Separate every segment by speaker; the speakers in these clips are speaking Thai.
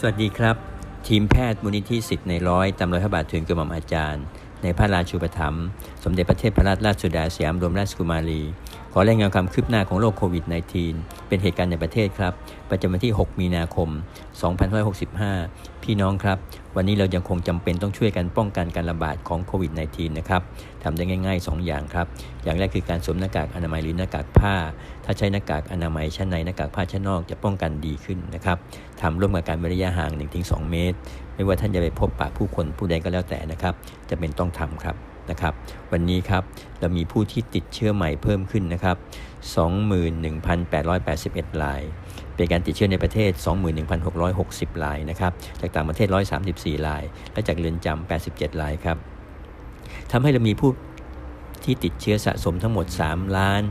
Speaker 1: สวัสดีครับ ทีมแพทย์มูลนิธิสิทธิ์ในร้อยตำรวจพระบาทถึงกระหม่อมอาจารย์ ในพระราชูปถัมภ์สมเด็จพระเทพรัตนราชสุดาสยามรมราชกุมารี ขอรายงานความคืบหน้าของโรคโควิด -19 เป็นเหตุการณ์ในประเทศครับ ประจำวันที่ 6 มีนาคม 2565 พี่น้องครับ วันนี้เรายังคงจำเป็นต้องช่วยกันป้องกันการระบาดของโควิด -19 นะครับทำได้ง่ายๆ 2 อย่างครับ อย่างแรกคือการสวมหน้ากากอนามัยหรือหน้ากากผ้า ถ้าใช้หน้ากากอนามัยชั้นในหน้ากากผ้าชั้นนอกจะป้องกันดีขึ้นนะครับทำร่วมกับการเว้นระยะห่าง 1-2 เมตร ไม่ว่าท่านจะไปพบปะผู้คนผู้ใดก็แล้วแต่นะครับจะเป็นต้องทำครับ นะครับ วันนี้ครับเรามีผู้ที่ติดเชื้อใหม่เพิ่มขึ้นนะครับ 21,881ราย เป็นการติดเชื้อในประเทศ 21,660รายนะครับ จากต่างประเทศ 134ราย และจากเรือนจำ87รายครับทำให้เรามีผู้ที่ติดเชื้อสะสมทั้งหมด 3 ล้าน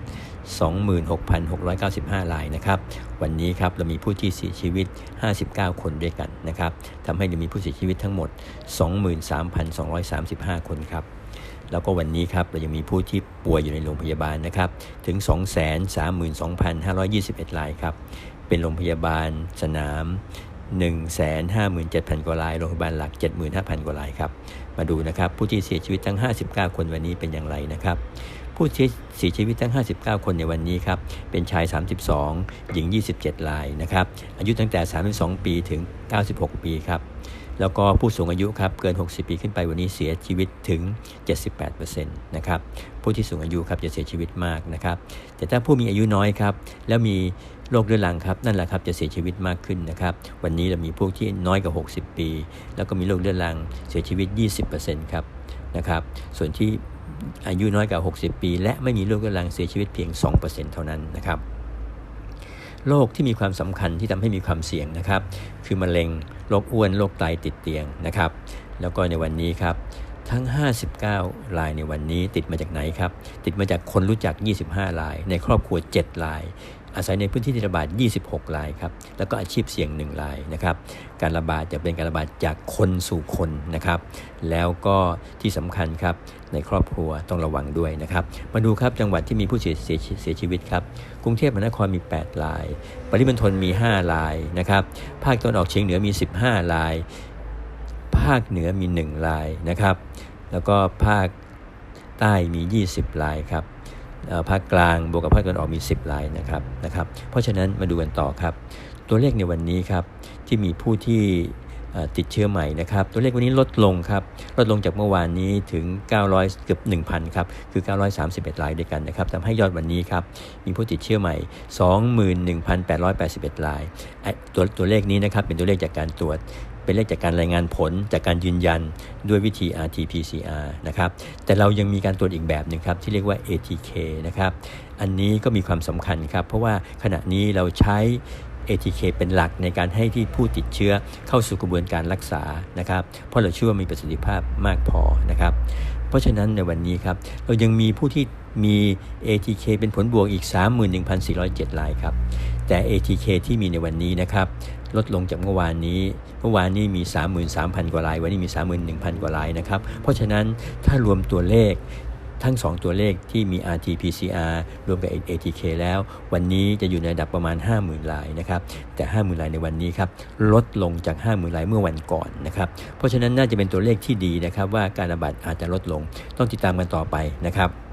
Speaker 1: 26,695 รายนะครับ วันนี้ครับเรามีผู้ที่เสียชีวิต 59 คนด้วยกันนะครับทำให้เรามีผู้เสียชีวิตทั้งหมด 23,235 คนครับ แล้วก็วันนี้ครับเรายังมีผู้ที่ป่วยอยู่ในโรงพยาบาลนะครับถึง 232,521รายครับเป็นโรงพยาบาลสนาม 157,000 กว่าราย โรงพยาบาลหลัก 75,000 กว่ารายครับ มาดูนะครับผู้ที่เสียชีวิตทั้ง 59 คนวันนี้เป็นอย่างไรนะครับผู้เสียชีวิตทั้ง 59 คนในวันนี้ครับ เป็นชาย 32 หญิง 27 รายนะครับ อายุตั้งแต่ 32 ปีถึง 96 ปีครับ แล้วก็ผู้สูงอายุครับเกิน 60 ปีขึ้นไปวันนี้เสียชีวิตถึง 78%นะครับผู้ที่สูงอายุครับจะเสียชีวิตมากนะครับแต่ถ้าผู้มีอายุน้อยครับแล้วมีโรคเรื้อรังครับนั่นแหละครับจะเสียชีวิตมากขึ้นนะครับวันนี้เรามีพวกที่น้อยกว่า 60 ปี แล้วก็มีโรคเรื้อรังเสียชีวิต 20%ครับนะครับส่วนที่อายุน้อยกว่า 60 ปี และไม่มีโรคเรื้อรังเสียชีวิตเพียง 2%เท่านั้นนะครับ โรคที่มีความสำคัญที่ทำให้มีความเสี่ยงนะครับ คือมะเร็งโรคอ้วนโรคไตติดเตียงนะครับ แล้วก็ในวันนี้ครับทั้ง 59 รายในวันนี้ติดมาจากไหนครับ ติดมาจากคนรู้จัก 25 ราย ในครอบครัว 7 ราย อาศัยในพื้นที่ที่ระบาด 26 รายครับ แล้วก็อาชีพเสี่ยง 1 รายนะครับ การระบาดจะเป็นการระบาดจากคนสู่คนนะครับ แล้วก็ที่สำคัญครับในครอบครัวต้องระวังด้วยนะครับ มาดูครับจังหวัดที่มีผู้เสียเสียเสียชีวิตครับ กรุงเทพมหานครมี 8 ราย ปริมณฑลมี 5 รายนะครับ ภาคตะวันออกเฉียงเหนือมี 15 ราย ภาคเหนือมี 1 รายนะครับ แล้วก็ภาคใต้มี 20 รายครับ ภาคกลางบวกกับภาคตะวันออกมี 10รายนะครับนะครับ เพราะฉะนั้นมาดูกันต่อครับ ตัวเลขในวันนี้ครับที่มีผู้ที่ติดเชื้อใหม่นะครับ ตัวเลขวันนี้ลดลงครับ ลดลงจากเมื่อวานนี้ถึง 900 เกือบ 1,000 ครับ คือ 931รายด้วยกันนะครับทำให้ยอดวันนี้ครับ มีผู้ติดเชื้อใหม่ 21,881 ราย ตัวตัวเลขนี้นะครับ เป็นตัวเลขจากการตรวจ เป็นเลขจากการรายงานผลจากการยืนยันด้วยวิธี RT-PCR นะครับ แต่เรายังมีการตรวจอีกแบบหนึ่งครับที่เรียกว่า ATK นะครับ อันนี้ก็มีความสำคัญครับ เพราะว่าขณะนี้เราใช้ ATK เป็นหลักในการให้ที่ผู้ติดเชื้อเข้าสู่กระบวนการรักษานะครับ เพราะเราเชื่อว่ามีประสิทธิภาพมากพอนะครับ เพราะฉะนั้นในวันนี้ครับ เรายังมีผู้ที่มี ATK เป็นผลบวกอีก 31,407รายครับ แต่ ATK ที่มีในวันนี้นะครับ ลดลงจากเมื่อวานนี้ เมื่อวานนี้มี 33,000 กว่าราย วันนี้มี 31,000 กว่ารายนะครับ เพราะฉะนั้นถ้ารวมตัวเลขทั้ง 2 ตัวเลขที่มี RT-PCR รวมกับ ATK แล้ว วันนี้จะอยู่ในระดับประมาณ 50,000รายนะครับ แต่ 50,000รายในวันนี้ครับลดลงจาก 50,000รายเมื่อวันก่อนนะครับ เพราะฉะนั้นน่าจะเป็นตัวเลขที่ดีนะครับว่าการระบาดอาจจะลดลงต้องติดตามกันต่อไปนะครับ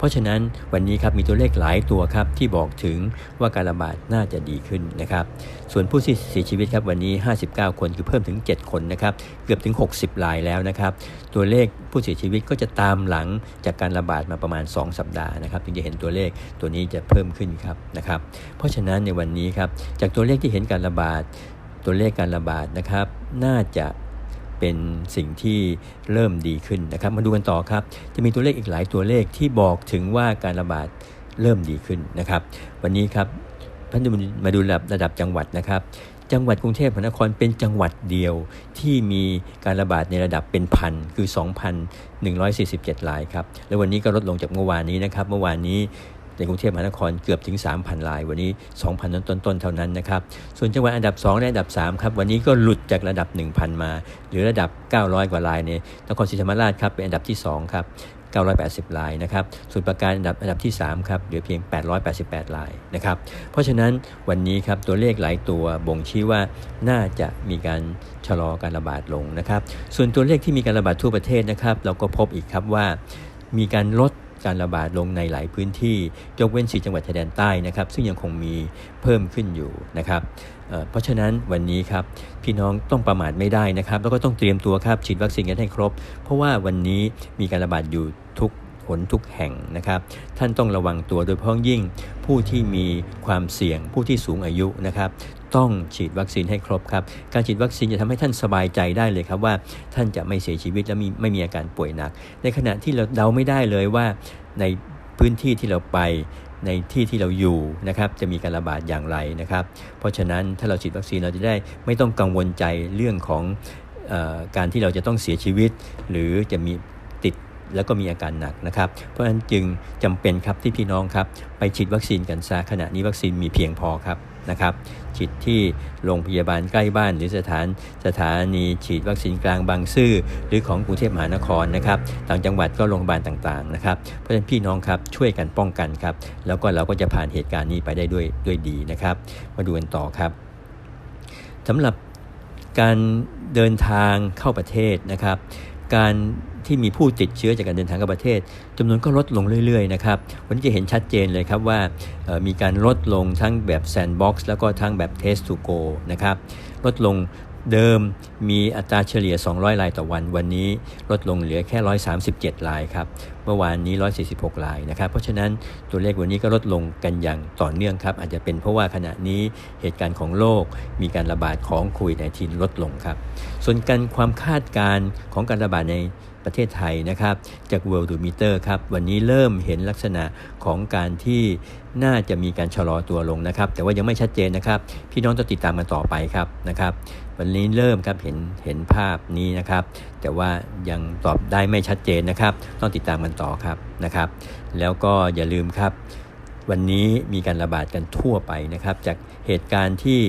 Speaker 1: เพราะฉะนั้นวันนี้ครับมีตัวเลขหลายตัวครับที่บอกถึงว่าการระบาดน่าจะดีขึ้นนะครับ ส่วนผู้เสียชีวิตครับวันนี้ 59 คนคือเพิ่มถึง 7 คนนะครับเกือบถึง 60รายแล้วนะครับตัวเลขผู้เสียชีวิตก็จะตามหลังจากการระบาดมาประมาณ 2 สัปดาห์นะครับถึงจะเห็นตัวเลขตัวนี้จะเพิ่มขึ้นครับนะครับเพราะฉะนั้นในวันนี้ครับจากตัวเลขที่เห็นการระบาดตัวเลขการระบาดนะครับ น่าจะ เป็นสิ่งที่เริ่มดีขึ้นนะครับ มาดูกันต่อครับ จะมีตัวเลขอีกหลายตัวเลขที่บอกถึงว่าการระบาดเริ่มดีขึ้นนะครับ วันนี้ครับพันมาดูระดับระดับจังหวัดนะครับ จังหวัดกรุงเทพมหานครเป็นจังหวัดเดียวที่มีการระบาดในระดับเป็นพันคือ 2,147รายครับ แล้ววันนี้ก็ลดลงจากเมื่อวานนี้นะครับ เมื่อวานนี้ ในกรุงเทพมหานครเกือบถึง 3,000ราย วันนี้ 2,000ต้นต้นๆเท่านั้นนะครับส่วนจังหวัดอันดับ 2 และอันดับ3ครับวันนี้ก็หลุดจากระดับ 1,000 มา หรือระดับ 900 กว่ารายในนครศรีธรรมราชครับเป็นอันดับที่2ครับ980รายนะครับส่วนประการอันดับอันดับที่ 3 ครับ เหลือเพียง 888รายนะครับ เพราะฉะนั้นวันนี้ครับตัวเลขหลายตัวบ่งชี้ว่าน่าจะมีการชะลอการระบาดลงนะครับ ส่วนตัวเลขที่มีการระบาดทั่วประเทศนะครับ เราก็พบอีกครับว่ามีการลด การระบาดลงในหลายพื้นที่ยกเว้นสีจังหวัดชายแดนใต้นะครับ ซึ่งยังคงมีเพิ่มขึ้นอยู่นะครับเพราะฉะนั้นวันนี้ครับพี่น้องต้องประมาทไม่ได้นะครับ แล้วก็ต้องเตรียมตัวครับฉีดวัคซีนกันให้ครบ เพราะว่าวันนี้มีการระบาดอยู่ทุกผลทุกแห่งนะครับ ท่านต้องระวังตัวโดยเฉพาะยิ่งผู้ที่มีความเสี่ยงผู้ที่สูงอายุนะครับ ต้องฉีดวัคซีนให้ครบครับ การฉีดวัคซีนจะทำให้ท่านสบายใจได้เลยครับว่าท่านจะไม่เสียชีวิตและมีไม่มีอาการป่วยหนัก ในขณะที่เราเดาไม่ได้เลยว่าในพื้นที่ที่เราไปในที่ที่เราอยู่นะครับจะมีการระบาดอย่างไรนะครับ เพราะฉะนั้นถ้าเราฉีดวัคซีนเราจะได้ไม่ต้องกังวลใจเรื่องของอการที่เราจะต้องเสียชีวิต หรือจะมีติดแล้วก็มีอาการหนักนะครับ เพราะฉะนั้นจึงจำเป็นครับที่พี่น้องครับไปฉีดวัคซีนกันซะขณะนี้วัคซีนมีเพียงพอครับ นะครับ ฉีดที่โรงพยาบาลใกล้บ้าน หรือสถานสถานีฉีดวัคซีนกลางบางซื่อหรือของกรุงเทพมหานครนะครับ ต่างจังหวัดก็โรงพยาบาลต่างๆนะครับ เพราะฉะนั้นพี่น้องครับช่วยกันป้องกันครับ แล้วก็เราก็จะผ่านเหตุการณ์นี้ไปได้ด้วยด้วยดีนะครับ มาดูกันต่อครับสำหรับการเดินทางเข้าประเทศนะครับ การ ที่มีผู้ติดเชื้อจากการเดินทางเข้าประเทศจำนวนก็ลดลงเรื่อยๆนะครับวันนี้จะเห็นชัดเจนเลยครับว่ามีการลดลงทั้งแบบแซนด์บ็อกซ์แล้วก็ทั้งแบบ Test to Go นะครับลดลงเดิมมีอัตราเฉลี่ย 200 รายต่อวัน วันนี้ลดลงเหลือแค่ 137 รายครับ เมื่อวานนี้ 146 รายนะครับ เพราะฉะนั้นตัวเลขวันนี้ก็ลดลงกันอย่างต่อเนื่องครับ อาจจะเป็นเพราะว่าขณะนี้เหตุการณ์ของโลก มีการระบาดของโควิด -19 ลดลงครับ ส่วนการความคาดการณ์ของการระบาดใน ประเทศไทยนะครับ จาก World Meter ครับ วันนี้เริ่มเห็นลักษณะของการที่น่าจะมีการชะลอตัวลงนะครับ แต่ว่ายังไม่ชัดเจนนะครับ พี่น้องต้องติดตามกันต่อไปครับนะครับ วันนี้เริ่มครับเห็นเห็นภาพนี้นะครับ แต่ว่ายังตอบได้ไม่ชัดเจนนะครับ ต้องติดตามกันต่อครับนะครับ แล้วก็อย่าลืมครับ วันนี้มีการระบาดกันทั่วไปนะครับ จากเหตุการณ์ที่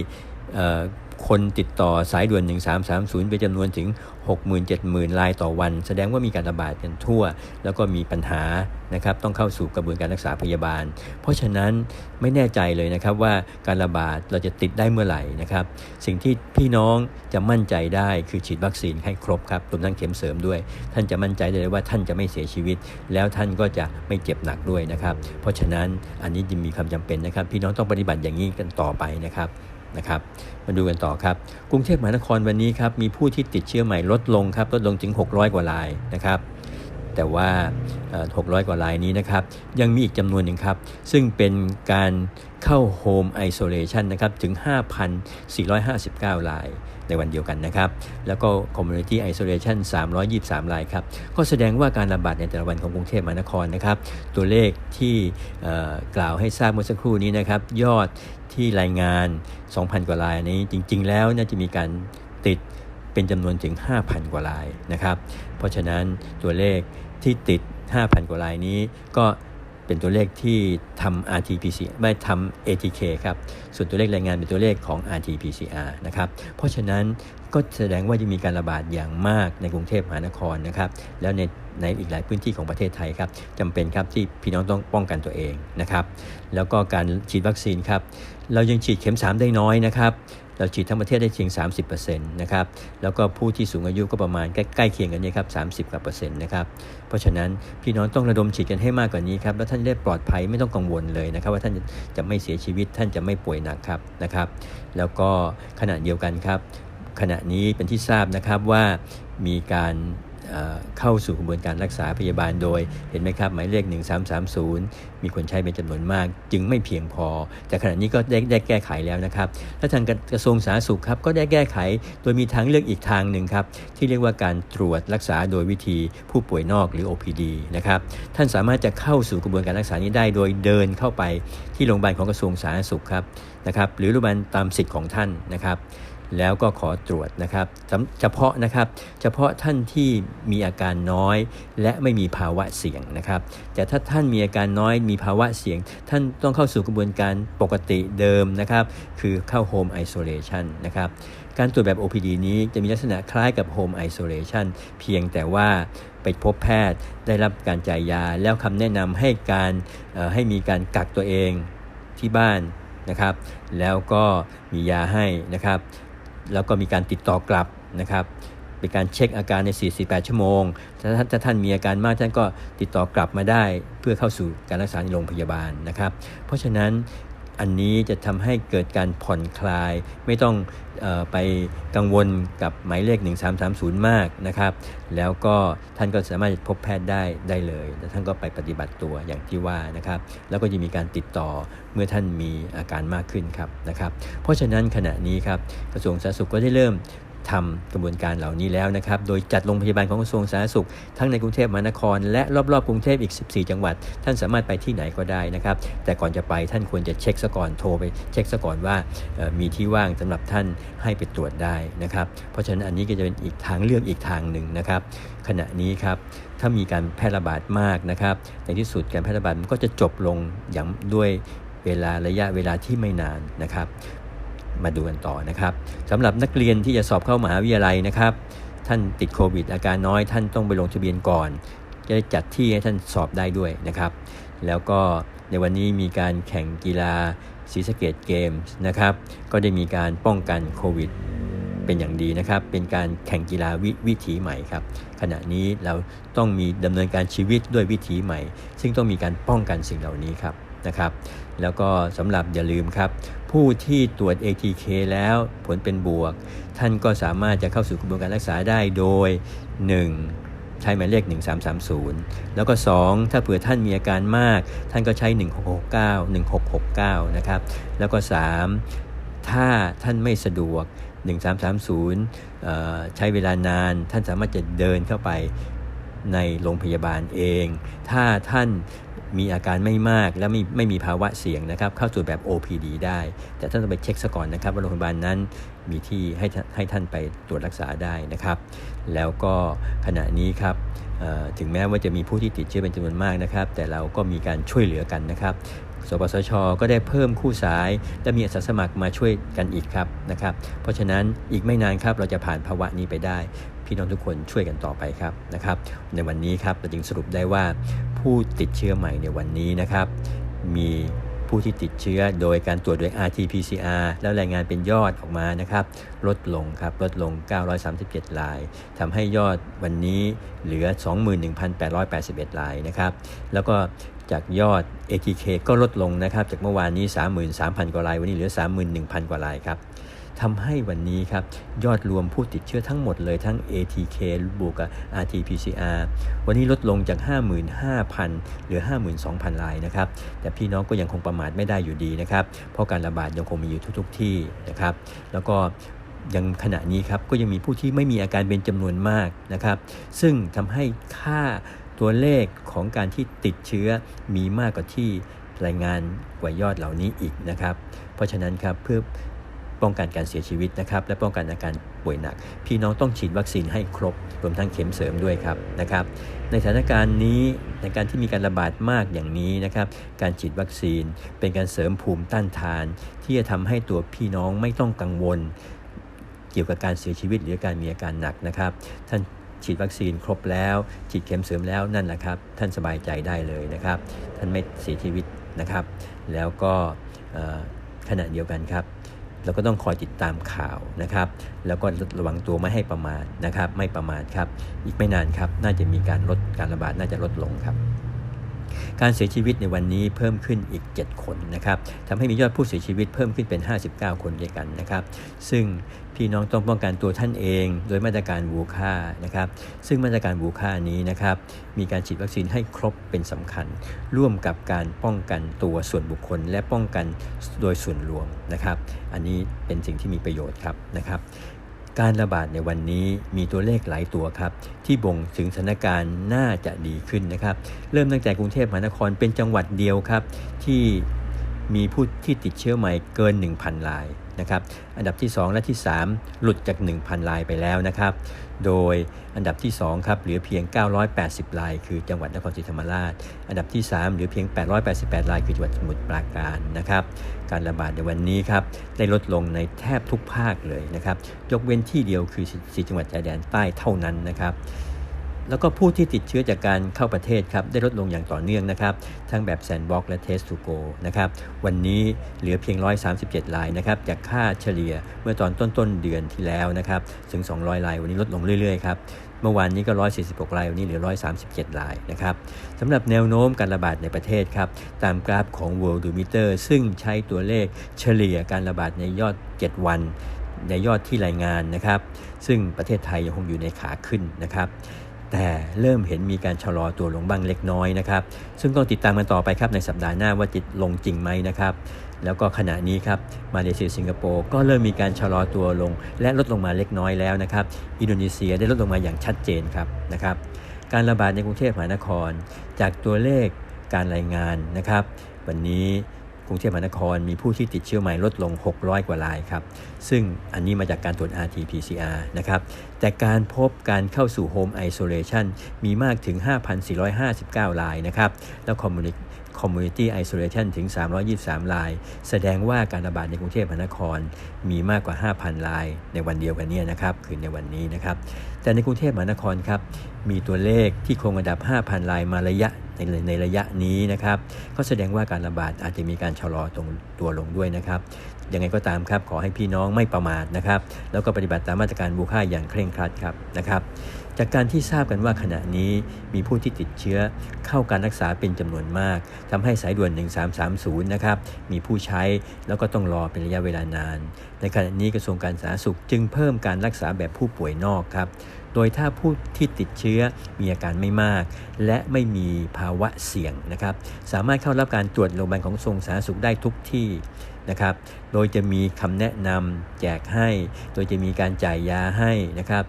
Speaker 1: คนติดต่อสายด่วน 1330 เป็นจำนวนถึง 60,000-70,000รายต่อวัน แสดงว่ามีการระบาดกันทั่ว แล้วก็มีปัญหานะครับต้องเข้าสู่กระบวนการรักษาพยาบาล เพราะฉะนั้นไม่แน่ใจเลยนะครับว่าการระบาดเราจะติดได้เมื่อไหร่นะครับ สิ่งที่พี่น้องจะมั่นใจได้คือฉีดวัคซีนให้ครบครับรวมทั้งเข็มเสริมด้วย ท่านจะมั่นใจเลยว่าท่านจะไม่เสียชีวิต แล้วท่านก็จะไม่เจ็บหนักด้วยนะครับ เพราะฉะนั้นอันนี้จึงมีความจำเป็นนะครับ พี่น้องต้องปฏิบัติอย่างนี้กันต่อไปนะครับ นะครับ มาดูกันต่อครับ กรุงเทพมหานครวันนี้ครับมีผู้ที่ติดเชื้อใหม่ลดลงครับลดลงถึง 600 กว่ารายนะครับ แต่ว่า 600 กว่ารายนี้นะครับ ยังมีอีกจำนวนหนึ่งครับ ซึ่งเป็นการเข้าโฮมไอโซเลชันนะครับถึง 5,459 รายในวันเดียวกันนะครับ แล้วก็ Community Isolation 323 รายครับ ก็แสดงว่าการระบาดในแต่ละวันของกรุงเทพมหานครนะครับ ตัวเลขที่กล่าวให้ทราบเมื่อสักครู่นี้นะครับ ยอด ที่รายงาน 2,000 กว่ารายนี้ จริง ๆ แล้วน่าจะมีการติดเป็นจำนวนถึง 5,000 กว่ารายนะครับ เพราะฉะนั้นตัวเลขที่ติด 5,000 กว่ารายนี้ ก็เป็นตัวเลขที่ทำ RT-PCR ไม่ทำ ATK ครับ ส่วนตัวเลขรายงานเป็นตัวเลขของ RT-PCR นะครับ เพราะฉะนั้น ก็แสดงว่าจะมีการระบาดอย่างมากในกรุงเทพมหานครนะครับ แล้วในในอีกหลายพื้นที่ของประเทศไทยครับจำเป็นครับที่พี่น้องต้องป้องกันตัวเองนะครับ แล้วก็การฉีดวัคซีนครับเรายังฉีดเข็ม 3 ได้น้อยนะครับเราฉีดทั้งประเทศได้เพียง 30%นะครับ แล้วก็ผู้ที่สูงอายุก็ประมาณใกล้เคียงกันนี่ครับ 30กว่าเปอร์เซ็นต์นะครับ เพราะฉะนั้นพี่น้องต้องระดมฉีดกันให้มากกว่านี้ครับ แล้วท่านได้ปลอดภัยไม่ต้องกังวลเลยนะครับ ว่าท่านจะไม่เสียชีวิตท่านจะไม่ป่วยหนักครับนะครับ แล้วก็ขณะเดียวกันครับ ขณะนี้เป็นที่ทราบนะครับว่ามีการเข้าสู่กระบวนการรักษาพยาบาลโดยเห็นไหมครับ หมายเลข 1330 มีคนใช้เป็นจำนวนมาก จึงไม่เพียงพอ แต่ขณะนี้ก็ได้ได้แก้ไขแล้วนะครับ และทางกระทรวงสาธารณสุขครับก็ได้แก้ไขโดยมีทางเลือกอีกทางหนึ่งครับ ที่เรียกว่าการตรวจรักษาโดยวิธีผู้ป่วยนอกหรือ OPD นะครับท่านสามารถจะเข้าสู่กระบวนการรักษานี้ได้ โดยเดินเข้าไปที่โรงพยาบาลของกระทรวงสาธารณสุขครับนะครับหรือโรงพยาบาลตามสิทธิ์ของท่านนะครับ แล้วก็ขอตรวจนะครับเฉพาะนะครับเฉพาะท่านที่มีอาการน้อย และไม่มีภาวะเสี่ยงนะครับแต่ถ้าท่านมีอาการน้อยมีภาวะเสี่ยง ท่านต้องเข้าสู่กระบวนการปกติเดิมนะครับคือเข้า Home Isolation นะครับการตรวจแบบ OPD นี้จะมีลักษณะคล้ายกับ Home Isolation เพียงแต่ว่าไปพบแพทย์ได้รับการจ่ายยา แล้วคำแนะนำให้การให้มีการกักตัวเองที่บ้านนะครับ แล้วก็มียาให้นะครับ แล้วก็มีการติดต่อกลับนะครับเป็นการเช็คอาการใน 48 ชั่วโมง ถ้าถ้าท่านมีอาการมากท่านก็ติดต่อกลับมาได้เพื่อเข้าสู่การรักษาในโรงพยาบาลนะครับ เพราะฉะนั้น อันนี้จะทำให้เกิดการผ่อนคลาย ไม่ต้องออไปกังวลกับหมายเลข 1330 มากนะครับ แล้วก็ท่านก็สามารถพบแพทย์ได้ได้เลยแล้วท่านก็ไปปฏิบัติตัวอย่างที่ว่านะครับ แล้วก็จะมีการติดต่อเมื่อท่านมีอาการมากขึ้นครับนะครับ เพราะฉะนั้นขณะนี้ครับกระทรวงสาธารณสุขก็ได้เริ่ม ทำกระบวนการเหล่านี้แล้วนะครับ โดยจัดโรงพยาบาลของกระทรวงสาธารณสุข ทั้งในกรุงเทพมหานคร และรอบๆกรุงเทพอีก 14 จังหวัด ท่านสามารถไปที่ไหนก็ได้นะครับ แต่ก่อนจะไปท่านควรจะเช็คซะก่อนโทรไปเช็คซะก่อนว่ามีที่ว่างสำหรับท่านให้ไปตรวจได้นะครับ เพราะฉะนั้นอันนี้ก็จะเป็นอีกทางเลือกอีกทางหนึ่งนะครับ ขณะนี้ครับถ้ามีการแพร่ระบาดมากนะครับ ในที่สุดการแพร่ระบาดมันก็จะจบลงอย่างด้วยเวลาระยะเวลาที่ไม่นานนะครับ มาดูกันต่อนะครับสำหรับนักเรียนที่จะสอบเข้ามหาวิทยาลัยนะครับ ท่านติดโควิด อาการน้อยท่านต้องไปลงทะเบียนก่อน จะได้จัดที่ให้ท่านสอบได้ด้วยนะครับ แล้วก็ในวันนี้มีการแข่งกีฬาศรีสะเกดเกมส์นะครับ ก็ได้มีการป้องกันโควิดเป็นอย่างดีนะครับ เป็นการแข่งกีฬาววิถีใหม่ครับ ขณะนี้เราต้องมีดำเนินการชีวิตด้วยวิถีใหม่ ซึ่งต้องมีการป้องกันสิ่งเหล่านี้ครับนะครับ แล้วก็สำหรับอย่าลืมครับ ผู้ที่ตรวจ ATK แล้วผลเป็นบวก ท่านก็สามารถจะเข้าสู่กระบวนการรักษาได้โดย 1. ใช้หมายเลข 1330 แล้วก็ 2. ถ้าเผื่อท่านมีอาการมาก ท่านก็ใช้ 1669 1669 นะครับ แล้วก็ 3. ถ้าท่านไม่สะดวก 1330 ใช้เวลานาน ท่านสามารถจะเดินเข้าไป ในโรงพยาบาลเอง ถ้าท่านมีอาการไม่มากและไม่ไม่มีภาวะเสี่ยงนะครับเข้าสู่แบบ OPD ได้ แต่ท่านต้องไปเช็คซะก่อนนะครับว่าโรงพยาบาลนั้นมีที่ให้ให้ท่านไปตรวจรักษาได้นะครับ แล้วก็ขณะนี้ครับถึงแม้ว่าจะมีผู้ที่ติดเชื้อเป็นจำนวนมากนะครับ แต่เราก็มีการช่วยเหลือกันนะครับสปสช ก็ได้เพิ่มคู่สาย และมีอาสาสมัครมาช่วยกันอีกครับนะครับ เพราะฉะนั้นอีกไม่นานครับเราจะผ่านภาวะนี้ไปได้ พี่น้องทุกคนช่วยกันต่อไปครับนะครับ ในวันนี้ครับเราจึงสรุปได้ว่าผู้ติดเชื้อใหม่ในวันนี้นะครับ มีผู้ที่ติดเชื้อโดยการตรวจโดย RT-PCR แล้วรายงานเป็นยอดออกมานะครับ ลดลงครับลดลง 937 รายทำให้ยอดวันนี้เหลือ 21,881 รายนะครับ แล้วก็จากยอด ATK ก็ลดลงนะครับ จากเมื่อวานนี้ 33,000 กว่าราย วันนี้เหลือ 31,000 กว่ารายครับ ทำให้วันนี้ครับยอดรวมผู้ติดเชื้อทั้งหมดเลยทั้ง ATK บวกกับ RT-PCR วันนี้ลดลงจาก 55,000 เหลือ 52,000 รายนะครับ แต่พี่น้องก็ยังคงประมาทไม่ได้อยู่ดีนะครับ เพราะการระบาดยังคงมีอยู่ทุกๆที่นะครับ แล้วก็ยังขณะนี้ครับก็ยังมีผู้ที่ไม่มีอาการเป็นจำนวนมากนะครับ ซึ่งทำให้ค่าตัวเลขของการที่ติดเชื้อมีมากกว่าที่รายงานกว่ายอดเหล่านี้อีกนะครับ เพราะฉะนั้นครับเพื่อ ป้องกันการเสียชีวิตนะครับและป้องกันอาการป่วยหนัก พี่น้องต้องฉีดวัคซีนให้ครบรวมทั้งเข็มเสริมด้วยครับนะครับในสถานการณ์นี้ในการที่มีการระบาดมากอย่างนี้นะครับการฉีดวัคซีนเป็นการเสริมภูมิต้านทาน ที่จะทำให้ตัวพี่น้องไม่ต้องกังวล เกี่ยวกับการเสียชีวิตหรือการมีอาการหนักนะครับท่านฉีดวัคซีนครบแล้วฉีดเข็มเสริมแล้วนั่นแหละครับ ท่านสบายใจได้เลยนะครับ ท่านไม่เสียชีวิตนะครับ แล้วก็ขณะเดียวกันครับ เราก็ต้องคอยติดตามข่าวนะครับ แล้วก็ระวังตัวไม่ให้ประมาทนะครับ ไม่ประมาทครับ อีกไม่นานครับ น่าจะมีการลดการระบาดน่าจะลดลงครับ การเสียชีวิตในวันนี้เพิ่มขึ้นอีก 7 คนนะครับทำให้มียอดผู้เสียชีวิตเพิ่มขึ้นเป็น 59 คนด้วยกันนะครับ ซึ่งพี่น้องต้องป้องกันตัวท่านเอง โดยมาตรการวูค่านะครับ ซึ่งมาตรการวูค่านี้นะครับ มีการฉีดวัคซีนให้ครบเป็นสำคัญ ร่วมกับการป้องกันตัวส่วนบุคคล และป้องกันโดยส่วนรวมนะครับ อันนี้เป็นสิ่งที่มีประโยชน์ครับนะครับ การระบาดในวันนี้มีตัวเลขหลายตัวครับ ที่บ่งถึงสถานการณ์น่าจะดีขึ้นนะครับ เริ่มตั้งแต่กรุงเทพมหานครเป็นจังหวัดเดียวครับ ที่ มีผู้ที่ติดเชื้อใหม่เกิน 1,000 รายนะครับอันดับที่ 2 และที่ 3 หลุดจาก 1,000 รายไปแล้วนะครับ โดยอันดับที่2ครับเหลือเพียง 980 ราย คือจังหวัดนครศรีธรรมราช อันดับที่ 3 เหลือเพียง 888 ราย คือจังหวัดสมุทรปราการนะครับ การระบาดในวันนี้ครับได้ลดลงในแทบทุกภาคเลยนะครับ ยกเว้นที่เดียวคือสีจังหวัดชายแดนใต้เท่านั้นนะครับ แล้วก็ผู้ที่ติดเชื้อจากการเข้าประเทศครับได้ลดลงอย่างต่อเนื่องนะครับ ทั้งแบบแซนบ็อกและเทสทูโกนะครับวันนี้เหลือเพียง 137รายนะครับจากค่าเฉลี่ยเมื่อตอนต้นต้นๆเดือนที่แล้วนะครับถึง 200รายวันนี้ลดลงเรื่อยๆครับเมื่อวานนี้ก็ 146 ราย วันนี้เหลือ 137 รายนะครับสำหรับแนวโน้มการระบาดในประเทศครับ ตามกราฟของ World Meter ซึ่งใช้ตัวเลขเฉลี่ยการระบาดในยอด 7 วัน ในยอดที่รายงานนะครับ ซึ่งประเทศไทยยังคงอยู่ในขาขึ้นนะครับ แต่เริ่มเห็นมีการชะลอตัวลงบ้างเล็กน้อยนะครับ ซึ่งต้องติดตามกันต่อไปครับในสัปดาห์หน้าว่าจะลงจริงไหมนะครับ แล้วก็ขณะนี้ครับมาเลเซียสิงคโปร์ก็เริ่มมีการชะลอตัวลง และลดลงมาเล็กน้อยแล้วนะครับ อินโดนีเซียได้ลดลงมาอย่างชัดเจนครับนะครับ การระบาดในกรุงเทพมหานคร จากตัวเลขการรายงานนะครับ วันนี้ รุงเทพมหานครมีผู้ที่ติดเชื้อใหม่ลดลง 600 กว่ารายครับ ซึ่งอันนี้มาจากการตรวจ RT-PCR นะครับ แต่การพบการเข้าสู่ Home Isolation มีมากถึง 5,459 รายนะครับ แล้ว Community Isolation ถึง 323 ราย แสดงว่าการระบาดในกรุงเทพมหานครมีมากกว่า 5,000 ราย ในวันเดียวกันเนี่ยนะครับ คือในวันนี้นะครับ แต่ในกรุงเทพมหานครครับ มีตัวเลขที่คงอันดับ 5,000 รายมาระยะ ในในระยะนี้นะครับ ก็แสดงว่าการระบาดอาจจะมีการชะลอตรงตัวลงด้วยนะครับ ยังไงก็ตามครับ ขอให้พี่น้องไม่ประมาทนะครับ แล้วก็ปฏิบัติตามมาตรการบูค่าอย่างเคร่งครัดครับนะครับ จากการที่ทราบกันว่าขณะนี้มีผู้ที่ติดเชื้อเข้าการรักษาเป็นจำนวนมากทำให้สายด่วน 1330 นะครับ มีผู้ใช้แล้วก็ต้องรอเป็นระยะเวลานาน ในขณะนี้กระทรวงการสาธารณสุขจึงเพิ่มการรักษาแบบผู้ป่วยนอกครับโดยถ้าผู้ที่ติดเชื้อมีอาการไม่มาก และไม่มีภาวะเสี่ยงนะครับ สามารถเข้ารับการตรวจโรงพยาบาลของกระทรวงสาธารณสุขได้ทุกที่ นะครับ โดยจะมีคำแนะนำแจกให้ โดยจะมีการจ่ายยาให้นะครับ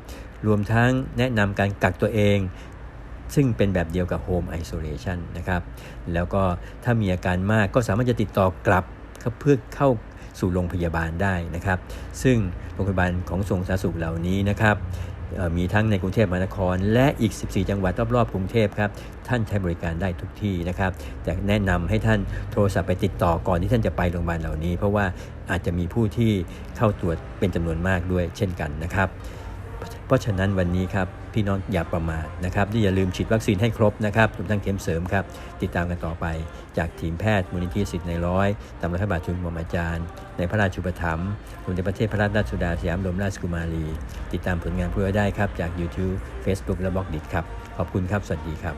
Speaker 1: รวมทั้งแนะนำการกักตัวเอง ซึ่งเป็นแบบเดียวกับ Home Isolation นะครับ แล้วก็ถ้ามีอาการมากก็สามารถจะติดต่อกลับเพื่อเข้าสู่โรงพยาบาลได้นะครับ ซึ่งโรงพยาบาลของกระทรงสาธารณสุขเหล่านี้นะครับ มีทั้งในกรุงเทพมหานคร และอีก 14 จังหวัดรอบๆกรุงเทพครับท่านใช้บริการได้ทุกที่นะครับแต่แนะนำให้ท่านโทรศัพท์ไปติดต่อก่อนที่ท่านจะไปโรงพยาบาลเหล่านี้ เพราะว่าอาจจะมีผู้ที่เข้าตรวจเป็นจำนวนมากด้วยเช่นกันนะครับ เพราะฉะนั้นวันนี้ครับ พี่น้องอย่าประมาทนะครับอย่าลืมฉีดวัคซีนให้ครบนะครับรวมทั้งเข็มเสริมครับ ติดตามกันต่อไปจากทีมแพทย์มูลนิธิสิทธิ์ในร้อยตาพระบาทชุนมอมอาจารย์ ในพระราชูปถัมภ์รวมในประเทศพระราชราชสุดาสยามรมราชกุมารี ติดตามผลงานเพื่อได้ครับจาก YouTube Facebook และบล็อกดิครับ ขอบคุณครับ สวัสดีครับ